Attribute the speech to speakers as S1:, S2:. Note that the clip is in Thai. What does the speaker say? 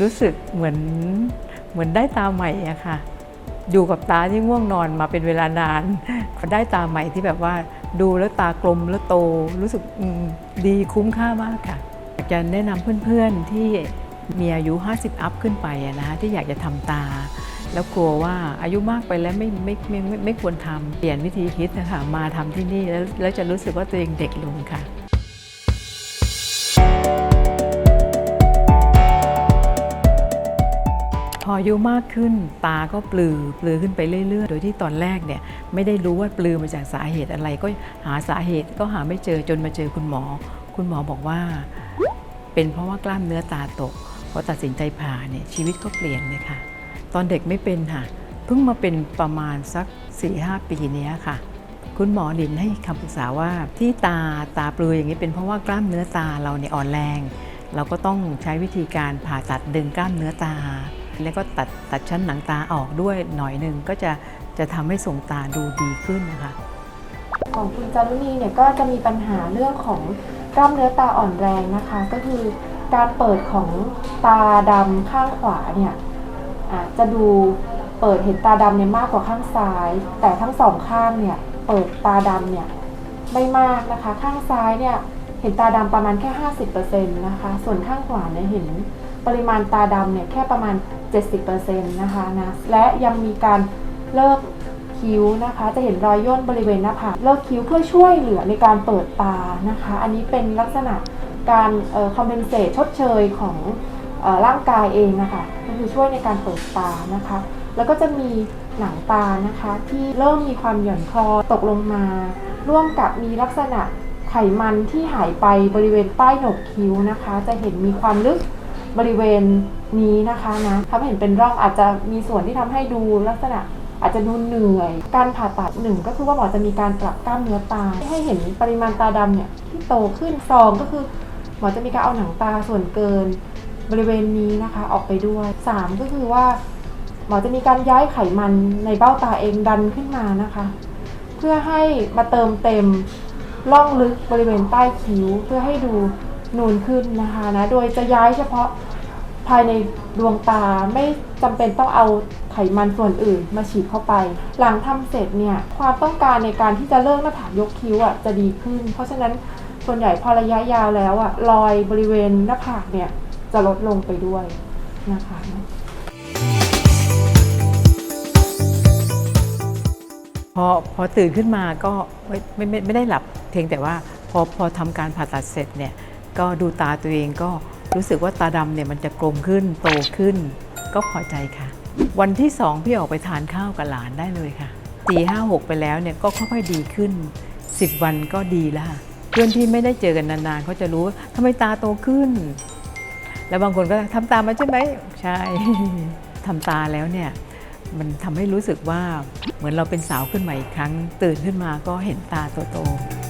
S1: รู้สึกเหมือนเหมือนได้ตาใหม่อะค่ะ อยู่กับตาที่ง่วงนอนมาเป็นเวลานานได้ตาใหม่ที่แบบว่าดูแล้วตากลมแล้วโตรู้สึกดีคุ้มค่ามากค่ะอยากจะแนะนำเพื่อนๆที่มีอายุ 50 อัพขึ้นไปนะคะที่อยากจะทำตา แล้วกลัวว่าอายุมากไปแล้วไม่ไม่ไม่ไม่ไม่ควรทำเปลี่ยนวิธีคิดนะคะมาทำที่นี่แล้วแล้วจะรู้สึกว่าตัวเองเด็กลงค่ะ ออายุมากขึ้นตาก็ปลือปลือขึ้นไปเรื่อย ๆ โดยที่ตอนแรกเนี่ยไม่ได้รู้ว่าปลือมาจากสาเหตุอะไร ก็หาสาเหตุก็หาไม่เจอจนมาเจอคุณหมอ คุณหมอบอกว่า เป็นเพราะว่ากล้ามเนื้อตาตกพอตัดสินใจผ่าเนี่ยชีวิตก็เปลี่ยนเลยค่ะ ตอนเด็กไม่เป็นค่ะเพิ่งมาเป็นประมาณสัก4ีหปีนี้ค่ะ คุณหมอหลินให้คำปรึกษาว่าที่ตาตาปลืออย่างนี้เป็นเพราะว่ากล้ามเนื้อตาเราเนี่ยอ่อนแรง เราก็ต้องใช้วิธีการผ่าตัดดึงกล้ามเนื้อตา แล้วก็ตัดตัดชั้นหนังตาออกด้วยหน่อยหนึ่งก็จะจะทำให้ทรงตาดูดีขึ้นนะคะ
S2: ของคุณจารุณีเนี่ยก็จะมีปัญหาเรื่องของกล้ามเนื้อตาอ่อนแรงนะคะ ก็คือการเปิดของตาดำข้างขวาเนี่ยอาจจะดูเปิดเห็นตาดำเนี่ยมากกว่าข้างซ้าย แต่ทั้งสองข้างเนี่ยเปิดตาดำเนี่ยไม่มากนะคะ ข้างซ้ายเนี่ยเห็นตาดำประมาณแค่ 50%นะคะ ส่วนข้างขวาเนี่ยเห็น ปริมาณตาดำเนี่ยแค่ประมาณ 70%นะคะนะและยังมีการเลิกคิ้วนะคะ จะเห็นรอยย่นบริเวณหน้าผากเลิกคิ้วเพื่อช่วยเหลือในการเปิดตานะคะ อันนี้เป็นลักษณะการคอมเพนเซตชดเชยของร่างกายเองนะคะก็คือช่วยในการเปิดตานะคะ แล้วก็จะมีหนังตานะคะ ที่เริ่มมีความหย่อนคลอตกลงมา ร่วมกับมีลักษณะไขมันที่หายไปบริเวณใต้หนกคิ้วนะคะ จะเห็นมีความลึก บริเวณนี้นะคะนะทำให้เห็นเป็นร่องอาจจะมีส่วนที่ทำให้ดูลักษณะอาจจะดูเหนื่อย การผ่าตัดหนึ่งก็คือว่าหมอจะมีการปรับกล้ามเนื้อตา ให้เห็นปริมาณตาดำเนี่ยที่โตขึ้นสองก็คือ หมอจะมีการเอาหนังตาส่วนเกิน บริเวณนี้นะคะออกไปด้วยสามก็คือว่าหมอจะมีการย้ายไขมันในเบ้าตาเองดันขึ้นมานะคะ เพื่อให้มาเติมเต็มร่องลึกบริเวณใต้คิ้ว เพื่อให้ดู นูนขึ้นนะคะนะ โดยจะย้ายเฉพาะภายในดวงตาไม่จำเป็นต้องเอาไขมันส่วนอื่นมาฉีดเข้าไป หลังทำเสร็จเนี่ยความต้องการในการที่จะเลิกหน้าผากยกคิ้วอะจะดีขึ้น เพราะฉะนั้นส่วนใหญ่พอระยะยาวแล้วอะรอยบริเวณหน้าผากเนี่ยจะลดลงไปด้วยนะคะ
S1: พอพอตื่นขึ้นมาก็ไม่ไม่ไม่ไม่ได้หลับเพียงแต่ว่าพอพอทำการผ่าตัดเสร็จเนี่ย ก็ดูตาตัวเองก็รู้สึกว่าตาดำเนี่ยมันจะกลมขึ้นโตขึ้น ก็พอใจค่ะ วันที่สองพี่ออกไปทานข้าวกับหลานได้เลยค่ะตีห้าหกไปแล้วเนี่ยก็ค่อยๆดีขึ้น 10 วันก็ดีแล้วค่ะเพื่อนที่ไม่ได้เจอกันนานๆเขาจะรู้ว่าทำไมตาโตขึ้น แล้วบางคนก็ทำตามาใช่ไหมใช่ทำตาแล้วเนี่ยมันทำให้รู้สึกว่าเหมือนเราเป็นสาวขึ้นมาอีกครั้ง ตื่นขึ้นมาก็เห็นตาโตๆ